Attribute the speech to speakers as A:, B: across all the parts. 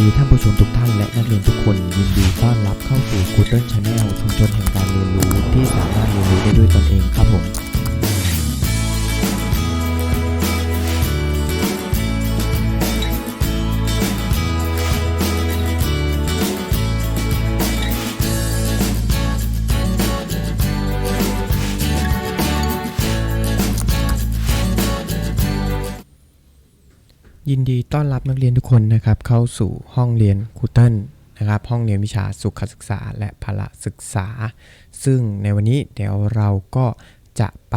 A: ดีท่านผู้ชมทุกท่านและนักเรียนทุกคนยินดีต้อนรับเข้าสู่ g o o d l e Channel ชุมชนแห่งการเรียนรู้ที่สามารถเรียนรู้ได้ด้วยตนเองครับผม ยินดีต้อนรับนักเรียนทุกคนนะครับเข้าสู่ห้องเรียนครูเติลนะครับห้องเรียนวิชาสุขศึกษาและพละศึกษา ซึ่งในวันนี้เดี๋ยวเราก็จะไป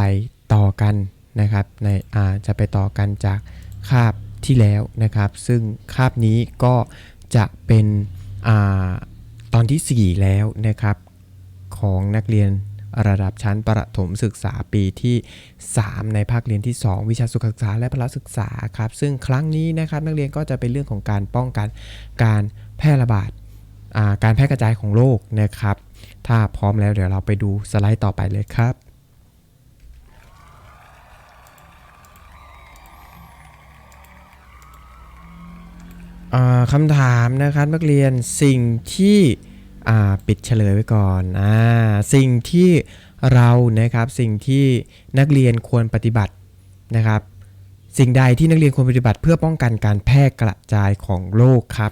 A: ต่อกันนะครับในอาจะไปต่อกันจากคาบที่แล้วนะครับ ซึ่งคาบนี้ก็จะเป็นอาตอนทีสี่ 4 แล้วนะครับของนักเรียน ระดับชั้นประถมศึกษาปีที่ 3 ในภาคเรียนที่ 2 วิชาสุขศึกษาและพละศึกษาครับ ซึ่งครั้งนี้นะครับนักเรียนก็จะเป็นเรื่องของการป้องกันการแพร่ระบาดาการแพร่กระจายของโรคนะครับ ถ้าพร้อมแล้วเดี๋ยวเราไปดูสไลด์ต่อไปเลยครับคำถามนะครับนักเรียนสิ่งที่ ปิดเฉลยไว้ก่อนอสิ่งที่เรานะครับสิ่งที่นักเรียนควรปฏิบัตินะครับ สิ่งใดที่นักเรียนควรปฏิบัติ เพื่อป้องกันการแพร่กระจายของโรคครับ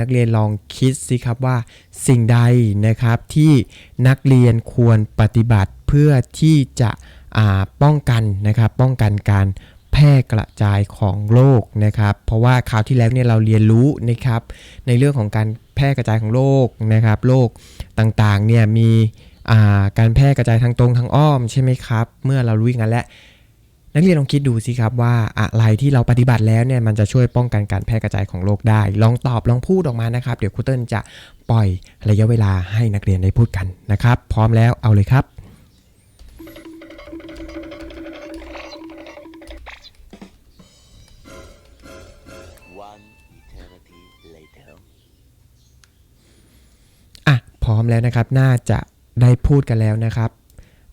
A: นักเรียนลองคิดสิครับว่า สิ่งใดนะครับที่นักเรียนควรปฏิบัติเพื่อที่จะป้องกันนะครับ ป้องกันการแพร่กระจายของโรคนะครับ เพราะว่าคราวที่แล้วเนี่ยเราเรียนรู้นะครับ ในเรื่องของการ แพร่กระจายของโรคนะครับโรคต่างๆเนี่ยมีการแพร่กระจายทางตรงทางอ้อมใช่ไหมครับ เมื่อเรารู้อย่างนั้นแล้วนักเรียนลองคิดดูสิครับว่าอะไรที่เราปฏิบัติแล้วเนี่ยมันจะช่วยป้องกันการแพร่กระจายของโรคได้ ลองตอบลองพูดออกมานะครับ เดี๋ยวครูเติ้ลจะปล่อยระยะเวลาให้นักเรียนได้พูดกันนะครับ พร้อมแล้วเอาเลยครับ พร้อมแล้วนะครับ น่าจะได้พูดกันแล้วนะครับ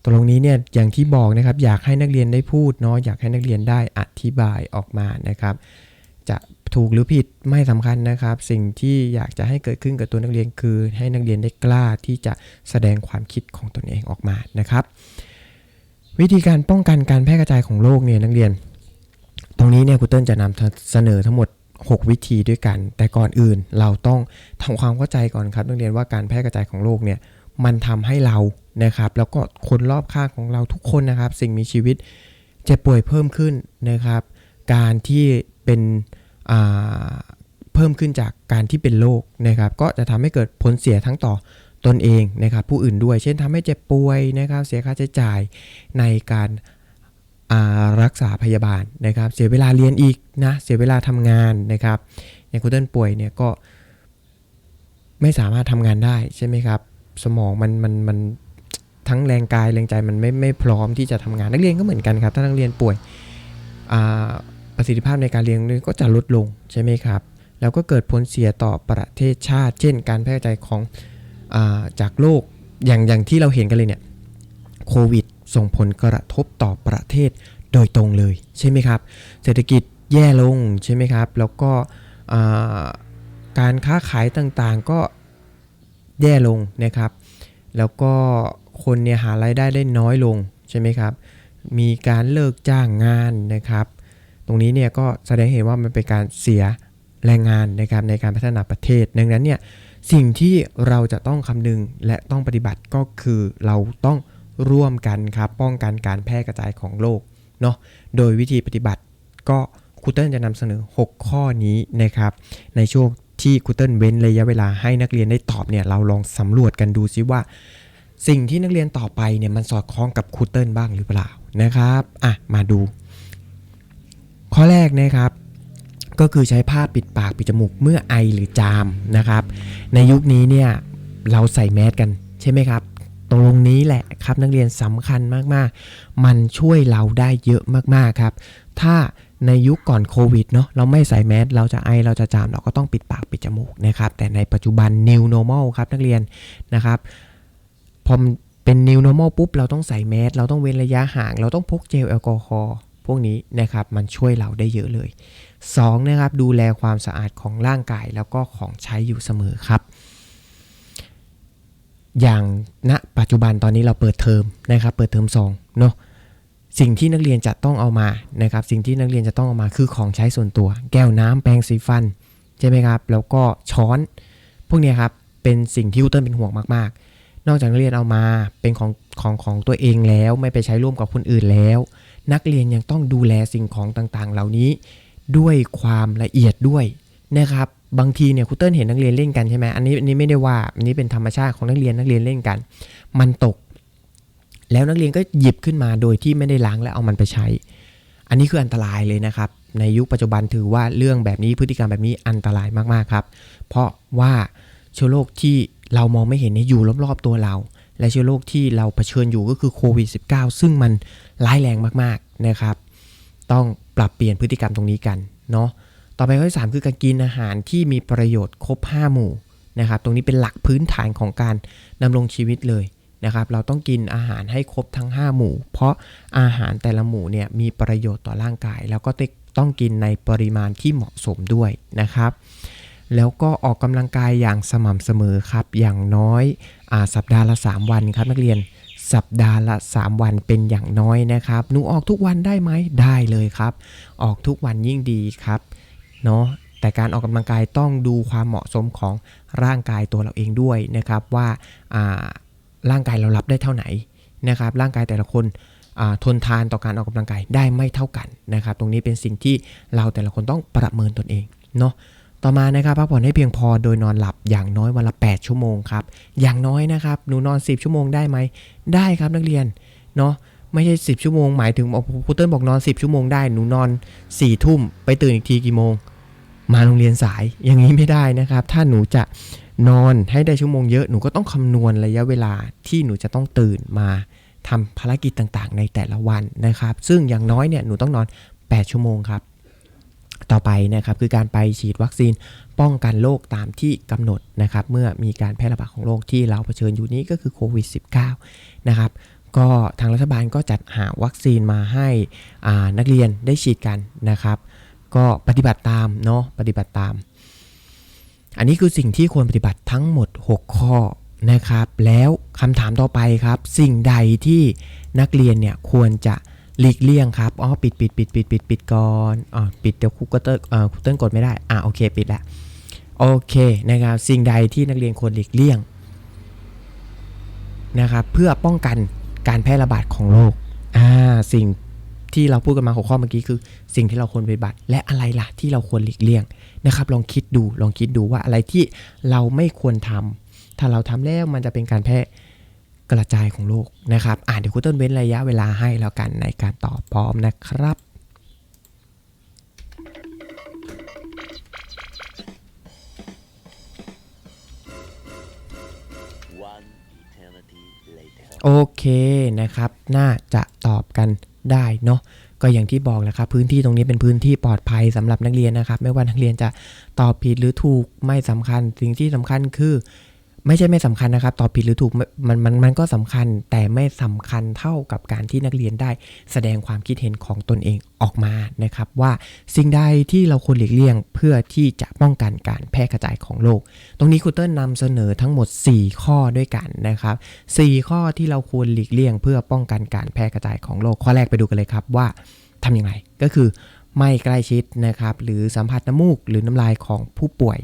A: ตรงนี้เนี่ยอย่างที่บอกนะครับ อยากให้นักเรียนได้พูดเนาะอยากให้นักเรียนได้อธิบายออกมานะครับ จะถูกหรือผิดไม่สำคัญนะครับ สิ่งที่อยากจะให้เกิดขึ้นกับตัวนักเรียนคือ ให้นักเรียนได้กล้าที่จะแสดงความคิดของตนเองออกมานะครับ วิธีการป้องกันการแพร่กระจายของโรคเนี่ยนักเรียน ตรงนี้เนี่ยครูเติ้ลจะนำเสนอทั้งหมด 6 วิธีด้วยกัน แต่ก่อนอื่นเราต้องทำความเข้าใจก่อนครับนักเรียนว่าการแพร่กระจายของโรคเนี่ยมันทำให้เรานะครับ แล้วก็คนรอบข้างของเราทุกคนนะครับ สิ่งมีชีวิตเจ็บป่วยเพิ่มขึ้นนะครับ การที่เป็นอ่าเพิ่มขึ้นจากการที่เป็นโรคนะครับ ก็จะทำให้เกิดผลเสียทั้งต่อตนเองนะครับ ผู้อื่นด้วย เช่นทำให้เจ็บป่วยนะครับ เสียค่าใช้จ่ายในการ รักษาพยาบาลนะครับ เสียเวลาเรียนอีกนะ เสียเวลาทำงานนะครับ อย่างคุณเติ้ลป่วยเนี่ยก็ไม่สามารถทำงานได้ใช่ไหมครับ สมองมันมันมันทั้งแรงกายแรงใจมันไม่ไม่พร้อมที่จะทำงานนักเรียนก็เหมือนกันครับ ถ้านักเรียนป่วยประสิทธิภาพในการเรียนก็จะลดลงใช่ไหมครับ แล้วก็เกิดผลเสียต่อประเทศชาติ เช่น การแพร่กระจายของอาจากโรคอย่างอย่างที่เราเห็นกันเลยเนี่ยโควิด ส่งผลกระทบต่อประเทศโดยตรงเลยใช่ไหมครับ เศรษฐกิจแย่ลงใช่ไหมครับ แล้วก็การค้าขายต่างๆก็แย่ลงนะครับ แล้วก็คนเนี่ยหารายได้ได้น้อยลงใช่ไหมครับ มีการเลิกจ้างงานนะครับ ตรงนี้เนี่ยก็แสดงเห็นว่ามันเป็นการเสียแรงงานนะครับในการพัฒนาประเทศ ดังนั้นเนี่ยสิ่งที่เราจะต้องคำนึงและต้องปฏิบัติก็คือเราต้อง ร่วมกันครับป้องกันการแพร่กระจายของโรคเนาะโดยวิธีปฏิบัติก็ครูเติ้ลจะนำเสนอ 6 ข้อนี้นะครับ ในช่วงที่ครูเติ้ลเว้นระยะเวลาให้นักเรียนได้ตอบเนี่ยเราลองสำรวจกันดูซิว่า สิ่งที่นักเรียนต่อไปเนี่ยมันสอดคล้องกับครูเติ้ลบ้างหรือเปล่านะครับอะมาดู ข้อแรกนะครับก็คือใช้ผ้าปิดปากปิดจมูกเมื่อไอหรือจามนะครับ ในยุคนี้เนี่ยเราใส่แมสกันใช่ไหมครับ รงนี้แหละครับนักเรียนสำคัญมากๆ มันช่วยเราได้เยอะมากๆครับ ถ้าในยุคก่อนโควิดเนาะเราไม่ใส่แมสเราจะไอเราจะจามเราก็ต้องปิดปากปิดจมูกนะครับ แต่ในปัจจุบัน new normal ครับนักเรียนนะครับพอเป็น new normal ปุ๊บเราต้องใส่แมสเราต้องเว้นระยะห่าง เราต้องพกเจลแอลกอฮอล์พวกนี้นะครับมันช่วยเราได้เยอะเลย 2. นะครับดูแลความสะอาดของร่างกายแล้วก็ของใช้อยู่เสมอครับ อย่างณปัจจุบันตอนนี้เราเปิดเทอมนะครับ เปิดเทอม2เนาะสิ่งที่นักเรียนจะต้องเอามานะครับ สิ่งที่นักเรียนจะต้องเอามาคือของใช้ส่วนตัว แก้วน้ำแปรงสีฟันใช่ไหมครับ แล้วก็ช้อน พวกนี้ครับเป็นสิ่งที่ครูเติ้ลเป็นห่วงมากๆ นอกจากนักเรียนเอามาเป็นของของของตัวเองแล้วไม่ไปใช้ร่วมกับคนอื่นแล้ว นักเรียนยังต้องดูแลสิ่งของต่างๆ เหล่านี้ด้วยความละเอียดด้วยนะครับบางทีเนี่ยครูเติ้ลเห็นนักเรียนเล่นกันใช่ไหมอันนี้อันนี้ไม่ได้ว่าอันนี้เป็นธรรมชาติของนักเรียนนักเรียนเล่นกัน มันตก แล้วนักเรียนก็หยิบขึ้นมาโดยที่ไม่ได้ล้างและเอามันไปใช้ อันนี้คืออันตรายเลยนะครับ ในยุคปัจจุบันถือว่าเรื่องแบบนี้พฤติกรรมแบบนี้อันตรายมากๆครับ เพราะว่าเชื้อโรคที่เรามองไม่เห็นนี่อยู่รอบๆตัวเรา และเชื้อโรคที่เราเผชิญอยู่ก็คือโควิด -19 ซึ่งมันร้ายแรงมากๆนะครับ ต้องปรับเปลี่ยนพฤติกรรมตรงนี้กันเนาะ ต่อไปข้อที่3คือการกินอาหารที่มีประโยชน์ครบ 5 หมู่นะครับ ตรงนี้เป็นหลักพื้นฐานของการดำรงชีวิตเลยนะครับ เราต้องกินอาหารให้ครบทั้ง 5 หมู่ เพราะอาหารแต่ละหมู่เนี่ยมีประโยชน์ต่อร่างกาย แล้วก็ต้องกินในปริมาณที่เหมาะสมด้วยนะครับ แล้วก็ออกกำลังกายอย่างสม่ำเสมอครับ อย่างน้อยอาสัปดาห์ละ 3 วันครับนักเรียนสัปดาห์ละ 3 วันเป็นอย่างน้อยนะครับ หนูออกทุกวันได้ไหมได้เลยครับ ออกทุกวันยิ่งดีครับ เนาะแต่การออกกำลังกายต้องดูความเหมาะสมของร่างกายตัวเราเองด้วยนะครับว่าร่างกายเรารับได้เท่าไหนนะครับร่างกายแต่ละคนทนทานต่อการออกกำลังกายได้ไม่เท่ากันนะครับตรงนี้เป็นสิ่งที่เราแต่ละคนต้องประเมินตนเองเนาะต่อมานะครับพักผ่อนให้เพียงพอโดยนอนหลับอย่างน้อยวันละ 8 ชั่วโมงครับอย่างน้อยนะครับหนูนอน 10 ชั่วโมงได้ไหมได้ครับนักเรียนเนาะไม่ใช่ 10 ชั่วโมงหมายถึงครูเติ้ลบอกนอน 10 ชั่วโมงได้หนูนอน4ทุ่มไปตื่นอีกทีกี่โมง มาโรงเรียนสายอย่างนี้ไม่ได้นะครับ ถ้าหนูจะนอนให้ได้ชั่วโมงเยอะหนูก็ต้องคำนวณระยะเวลาที่หนูจะต้องตื่นมาทำภารกิจต่างๆ ในแต่ละวันนะครับ ซึ่งอย่างน้อยเนี่ยหนูต้องนอน 8 ชั่วโมงครับ ต่อไปนะครับคือการไปฉีดวัคซีนป้องกันโรคตามที่กำหนดนะครับ เมื่อมีการแพร่ระบาดของโรคที่เราเผชิญอยู่นี้ก็คือโควิด -19 นะครับก็ทางรัฐบาลก็จัดหาวัคซีนมาให้นักเรียนได้ฉีดกันนะครับ ก็ปฏิบัติตามเนาะปฏิบัติตาม อันนี้คือสิ่งที่ควรปฏิบัติทั้งหมด 6 ข้อนะครับ แล้วคำถามต่อไปครับ สิ่งใดที่นักเรียนเนี่ยควรจะหลีกเลี่ยงครับอ๋อปิดปิดปิดปิดปิดปิดก่อนอ๋อปิดเดี๋ยวครูก็เตอร์อ่าครูเติ้ลกดไม่ได้อ่าโอเคปิดละโอเคนะครับสิ่งใดที่นักเรียนควรหลีกเลี่ยงนะครับเพื่อป้องกันการแพร่ระบาดของโรคอ่าสิ่ง ที่เราพูดกันมาหัวข้อเมื่อกี้คือ สิ่งที่เราควรปฏิบัติ และอะไรล่ะที่เราควรหลีกเลี่ยงนะครับ ลองคิดดูลองคิดดูว่าอะไรที่เราไม่ควรทำถ้าเราทำแล้วมันจะเป็นการแพร่กระจายของโรคนะครับอ่านเดี๋ยวคุณต้นเว้นระยะเวลาให้แล้วกันในการตอบพร้อมนะครับ โอเคนะครับ น่าจะตอบกันได้เนาะก็อย่างที่บอกแหละครับพื้นที่ตรงนี้เป็นพื้นที่ปลอดภัยสำหรับนักเรียนนะครับ ไม่ว่านักเรียนจะตอบผิดหรือถูกไม่สำคัญ สิ่งที่สำคัญคือ ไม่ใช่ไม่สำคัญนะครับ ตอบผิดหรือถูกมันมันมันก็สำคัญแต่ไม่สำคัญเท่ากับการที่นักเรียนได้แสดงความคิดเห็นของตนเองออกมานะครับ ว่าสิ่งใดที่เราควรหลีกเลี่ยงเพื่อที่จะป้องกันการแพร่กระจายของโรคตรงนี้ครูเติ้ลนำเสนอทั้งหมด 4 ข้อด้วยกันนะครับ4ข้อที่เราควรหลีกเลี่ยง เพื่อป้องกันการแพร่กระจายของโรคข้อแรกไปดูกันเลยครับว่าทำยังไงก็คือไม่ใกล้ชิดนะครับหรือสัมผัสน้ำมูกหรือน้ำลายของผู้ป่วย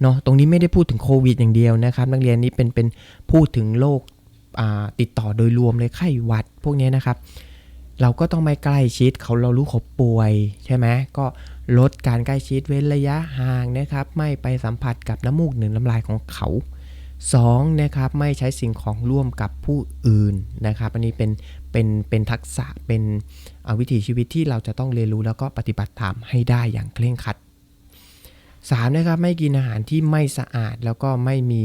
A: เนาะตรงนี้ไม่ได้พูดถึงโควิดอย่างเดียวนะครับนักเรียนนี้เป็นเป็นพูดถึงโรคติดต่อโดยรวมเลยไข้หวัดพวกนี้นะครับ เราก็ต้องไม่ใกล้ชิดเขาเรารู้เขาป่วยใช่ไหมก็ลดการใกล้ชิดเว้นระยะห่างนะครับ ไม่ไปสัมผัสกับน้ำมูกหรือน้ำลายของเขา 2. นะครับไม่ใช้สิ่งของร่วมกับผู้อื่นนะครับ อันนี้เป็นเป็นเป็นทักษะเป็นวิถีชีวิตที่เราจะต้องเรียนรู้แล้วก็ปฏิบัติตามให้ได้อย่างเคร่งครัด 3. นะครับไม่กินอาหารที่ไม่สะอาดแล้วก็ไม่มี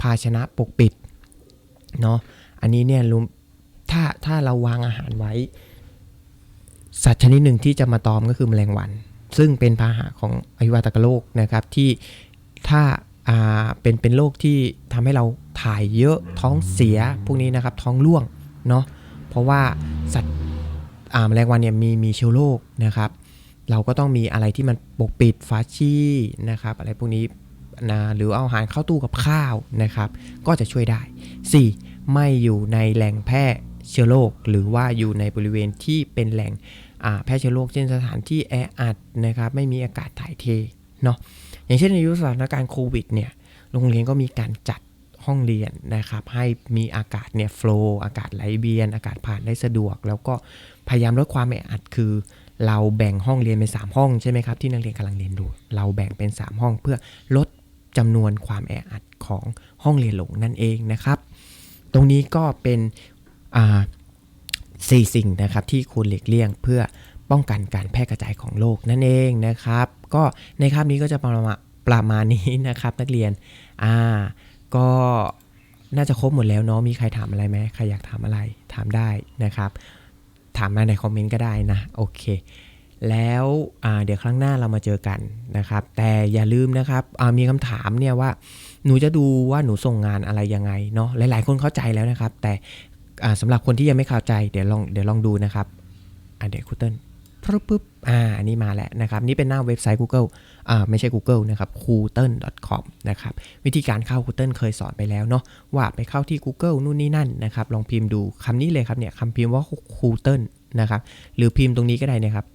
A: ภาชนะปกปิดเนาะอันนี้เนี่ยรู้ถ้าถ้าเราวางอาหารไว้ สัตว์ชนิดหนึ่งที่จะมาตอมก็คือแมลงวัน ซึ่งเป็นพาหะของอหิวาตกโรคนะครับที่ถ้าอ่าเป็นเป็นโรคที่ทำให้เราถ่ายเยอะท้องเสียพวกนี้นะครับท้องร่วงเนาะเพราะว่าสัตว์อ่าแมลงวันเนี่ยมีมีเชื้อโรคนะครับ เราก็ต้องมีอะไรที่มันปกปิดฟาชีนะครับอะไรพวกนี้นะหรือเอาอาหารเข้าตู้กับข้าวนะครับ ก็จะช่วยได้ 4. ไม่อยู่ในแหล่งแพร่เชื้อโรคหรือว่าอยู่ในบริเวณที่เป็นแหล่งแพร่เชื้อโรคเช่นสถานที่แออัดนะครับ ไม่มีอากาศถ่ายเทเนาะอย่างเช่นในยุคสถานการณ์โควิดเนี่ยโรงเรียนก็มีการจัดห้องเรียนนะครับ ให้มีอากาศเนี่ยโฟล์อากาศไหลเวียน อากาศผ่านได้สะดวก แล้วก็พยายามลดความแออัดคือ เราแบ่งห้องเรียนเป็น 3 ห้องใช่ไหมครับที่นักเรียนกำลังเรียนดูเราแบ่งเป็น 3 ห้องเพื่อลดจำนวนความแออัดของห้องเรียนหลงนั่นเองนะครับ ตรงนี้ก็เป็นสี่สิ่งนะครับที่ควรหลีกเลี่ยงเพื่อป้องกันการแพร่กระจายของโรคนั่นเองนะครับ ก็ในคาบนี้ก็จะประมาณประมาณนี้นะครับ นักเรียนอ่าก็น่าจะครบหมดแล้วเนาะมีใครถามอะไรไหมใครอยากถามอะไรถามได้นะครับ ถามมาในคอมเมนต์ก็ได้นะ โอเค แล้วเดี๋ยวครั้งหน้าเรามาเจอกันนะครับ แต่อย่าลืมนะครับมีคำถามเนี่ยว่าหนูจะดูว่าหนูส่งงานอะไรยังไงเนาะหลาย ๆ คนเข้าใจแล้วนะครับ แต่สำหรับคนที่ยังไม่เข้าใจเดี๋ยวลองเดี๋ยวลองดูนะครับอ่าเดี๋ยวคูเติ้ล ปุ๊บปุ๊บอ่าอันนี้มาแล้วนะครับ นี่เป็นหน้าเว็บไซต์ Google อ่าไม่ใช่ Google นะครับ k u t e n c o m นะครับ วิธีการเข้า k u t e n เคยสอนไปแล้วเนาะว่าไปเข้าที่ Google นู่นนี่นั่นนะครับ ลองพิมพ์ดูคำนี้เลยครับเนี่ยคำพิมพ์ว่า k u t e n นะครับ หรือพิมพ์ตรงนี้ก็ได้นะครับ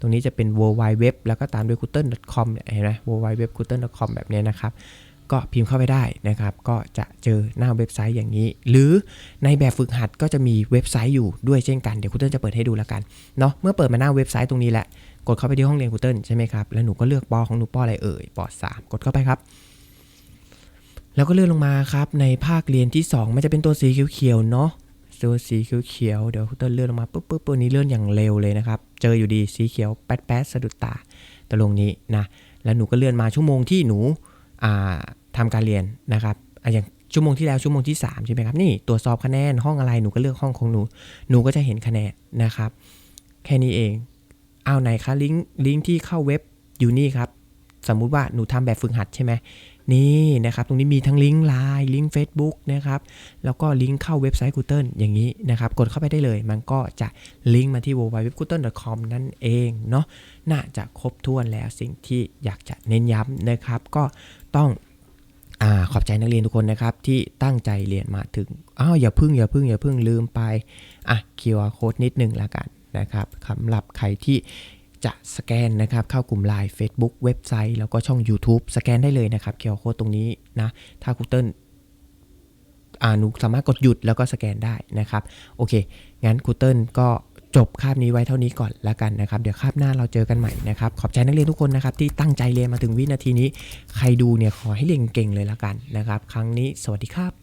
A: ตรงนี้จะเป็น w w w แล้วก็ตามด้วย k u t e n c o m เนี่ยเห็นไหม w w w k u t e n c o m แบบนี้นะครับ ก็พิมพ์เข้าไปได้นะครับ ก็จะเจอหน้าเว็บไซต์อย่างนี้ หรือในแบบฝึกหัดก็จะมีเว็บไซต์อยู่ด้วยเช่นกัน เดี๋ยวคุณเติ้ลจะเปิดให้ดูแล้วกันเนาะเมื่อเปิดมาหน้าเว็บไซต์ตรงนี้แหละ กดเข้าไปที่ห้องเรียนคุณเติ้ลใช่ไหมครับ แล้วหนูก็เลือกปอของหนูปออะไรเอ่ยปอสามกดเข้าไปครับ แล้วก็เลื่อนลงมาครับ ในภาคเรียนที่ 2 มันจะเป็นตัวสีเขียวๆเนาะตัวสีเขียวๆเดี๋ยวคุณเติ้ลเลื่อนลงมาปุ๊บปุ๊บตัวนี้เลื่อนอย่างเร็วเลยนะครับ เจออยู่ดีสีเขียวแป๊ดแป๊ดสะดุดตาตรงนี้นะแล้วหนูก็เลื่อนมาชั่วโมงที่หนู อ่าทำการเรียนนะครับอย่างชั่วโมงที่แล้วชั่วโมงที่3ใช่ไหมครับนี่ตรวจสอบคะแนนห้องอะไรหนูก็เลือกห้องของหนู หนูก็จะเห็นคะแนนนะครับ แค่นี้เองเอาไหนคะลิงก์ลิงก์ที่เข้าเว็บอยู่นี่ครับ สมมุติว่าหนูทำแบบฝึกหัดใช่ไหมนี่นะครับ ตรงนี้มีทั้งลิงก์ไลน์ลิงก์ Facebook นะครับ แล้วก็ลิงก์เข้าเว็บไซต์ Google อย่างนี้นะครับ กดเข้าไปได้เลย มันก็จะลิงก์มาที่ www.google.com นั่นเองเนาะน่าจะครบถ้วนแล้วสิ่งที่อยากจะเน้นย้ำนะครับ ก็ต้อง อาขอบใจนักเรียนทุกคนนะครับ ที่ตั้งใจเรียนมาถึง อ้าวอย่าพึ่งอย่าพึ่งอย่าพึ่งลืมไป อะ QR code นิดนึงละกันนะครับสำหรับใครที่จะสแกนนะครับเข้ากลุ่ม Line Facebook เว็บไซต์ แล้วก็ช่อง YouTube สแกนได้เลยนะครับ QR code ตรงนี้นะ ถ้าคุณเติ้ลอ่าหนูสามารถกดหยุดแล้วก็สแกนได้นะครับ โอเค งั้นครูเติ้ลก็ จบคาบนี้ไว้เท่านี้ก่อนแล้วกันนะครับ เดี๋ยวคาบหน้าเราเจอกันใหม่นะครับ ขอบใจนักเรียนทุกคนนะครับที่ตั้งใจเรียนมาถึงวินาทีนี้ ใครดูเนี่ยขอให้เรียนเก่งเลยละกันนะครับ ครั้งนี้สวัสดีครับ